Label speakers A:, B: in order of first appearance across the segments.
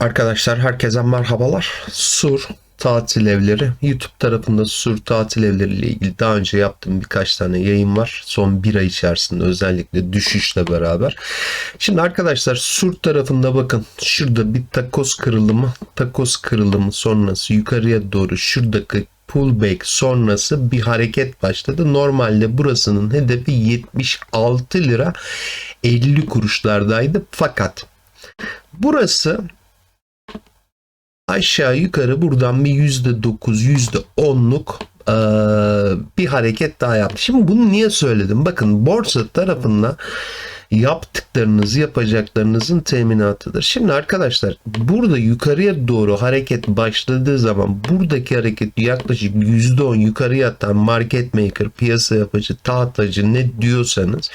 A: Arkadaşlar herkese merhabalar. Sur tatil evleri. YouTube tarafında Sur tatil evleri ile ilgili daha önce yaptığım birkaç tane yayın var. Son bir ay içerisinde özellikle düşüşle beraber. Şimdi arkadaşlar Sur tarafında bakın şurada bir takos kırılımı. Takos kırılımı sonrası yukarıya doğru şuradaki pullback sonrası bir hareket başladı. Normalde burasının hedefi 76 lira 50 kuruşlardaydı. Fakat burası aşağı yukarı buradan bir yüzde dokuz, yüzde onluk bir hareket daha yaptı. Şimdi bunu niye söyledim? Bakın borsa tarafında yaptıklarınız yapacaklarınızın teminatıdır. Şimdi arkadaşlar burada yukarıya doğru hareket başladığı zaman buradaki hareket yaklaşık %10 yukarıya atan market maker, piyasa yapıcı, tahtacı ne diyorsanız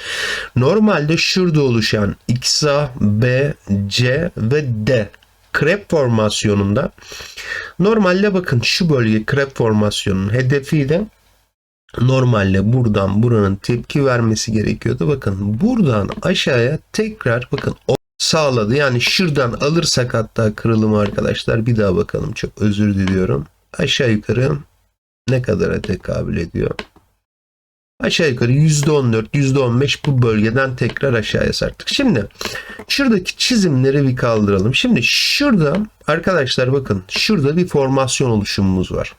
A: normalde şurada oluşan XA, B, C ve D krep formasyonunda normalde bakın şu bölge krep formasyonunun hedefiyle normalde buradan buranın tepki vermesi gerekiyordu. Bakın buradan aşağıya tekrar bakın sağladı. Yani şuradan alırsak hatta kırılımı arkadaşlar bir daha bakalım. Çok özür diliyorum. Aşağı yukarı ne kadara tekabül ediyor? Aşağı yukarı %14, %15 bu bölgeden tekrar aşağıya sarktık. Şimdi şuradaki çizimleri bir kaldıralım. Şimdi şurada arkadaşlar bakın şurada bir formasyon oluşumumuz var.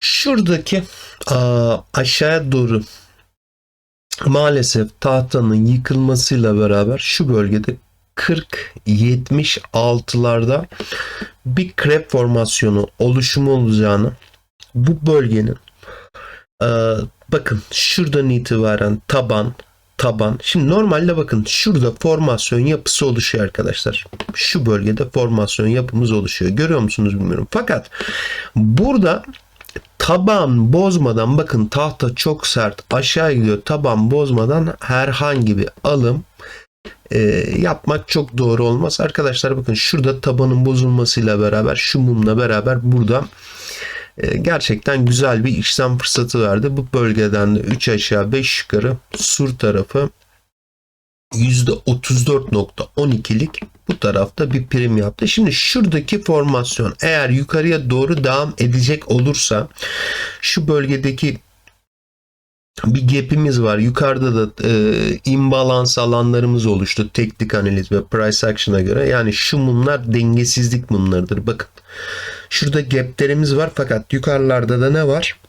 A: Şuradaki aşağıya doğru maalesef tahtanın yıkılmasıyla beraber şu bölgede 40-76'larda bir krep formasyonu oluşumu olacağını bu bölgenin bakın şuradan itibaren taban taban. Şimdi normalde bakın şurada formasyon yapısı oluşuyor arkadaşlar. Şu bölgede formasyon yapımız oluşuyor. Görüyor musunuz bilmiyorum. Fakat burada taban bozmadan bakın tahta çok sert aşağı gidiyor. Taban bozmadan herhangi bir alım e, yapmak çok doğru olmaz. Arkadaşlar bakın şurada tabanın bozulmasıyla beraber şu mumla beraber burada gerçekten güzel bir işlem fırsatı verdi. Bu bölgeden de 3 aşağı 5 yukarı sur tarafı %34.12'lik bu tarafta bir prim yaptı. Şimdi şuradaki formasyon eğer yukarıya doğru devam edecek olursa şu bölgedeki bir gap'imiz var. Yukarıda da e, imbalans alanlarımız oluştu. Teknik analiz ve price action'a göre. Yani şu mumlar dengesizlik mumlarıdır. Bakın. Şurada gap'lerimiz var fakat yukarılarda da ne var?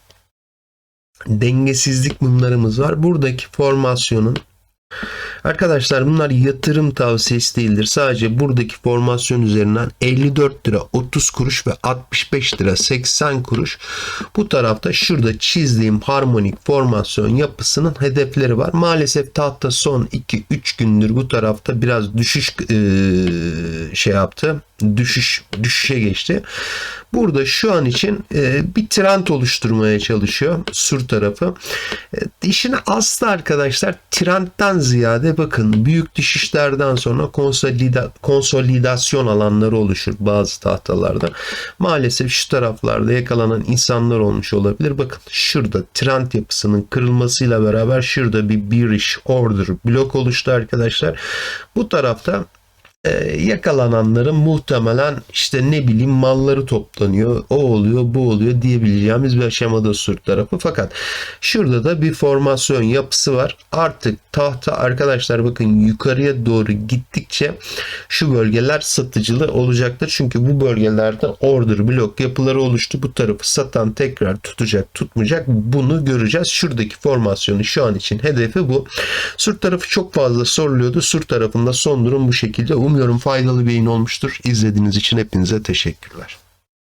A: Dengesizlik mumlarımız var. Buradaki formasyonun Arkadaşlar bunlar yatırım tavsiyesi değildir. Sadece buradaki formasyon üzerinden 54 lira 30 kuruş ve 65 lira 80 kuruş bu tarafta şurada çizdiğim harmonik formasyon yapısının hedefleri var. Maalesef tahta son 2-3 gündür bu tarafta biraz düşüş şey yaptı. Düşüş düşüşe geçti. Burada şu an için e, bir trend oluşturmaya çalışıyor sur tarafı. E, işin aslı arkadaşlar trendten ziyade bakın büyük düşüşlerden sonra konsolida, konsolidasyon alanları oluşur bazı tahtalarda. Maalesef şu taraflarda yakalanan insanlar olmuş olabilir. Bakın şurada trend yapısının kırılmasıyla beraber şurada bir bearish order blok oluştu arkadaşlar. Bu tarafta yakalananların muhtemelen işte ne bileyim malları toplanıyor, o oluyor, bu oluyor diyebileceğimiz bir aşamada sur tarafı. Fakat şurada da bir formasyon yapısı var. Artık tahta arkadaşlar bakın yukarıya doğru gittikçe şu bölgeler satıcılı olacaktır. Çünkü bu bölgelerde order blok yapıları oluştu. Bu tarafı satan tekrar tutacak, tutmayacak. Bunu göreceğiz. Şuradaki formasyonu şu an için hedefi bu. Sur tarafı çok fazla soruluyordu. Sur tarafında son durum bu şekilde. Umuyorum faydalı bir yayın olmuştur. İzlediğiniz için hepinize teşekkürler.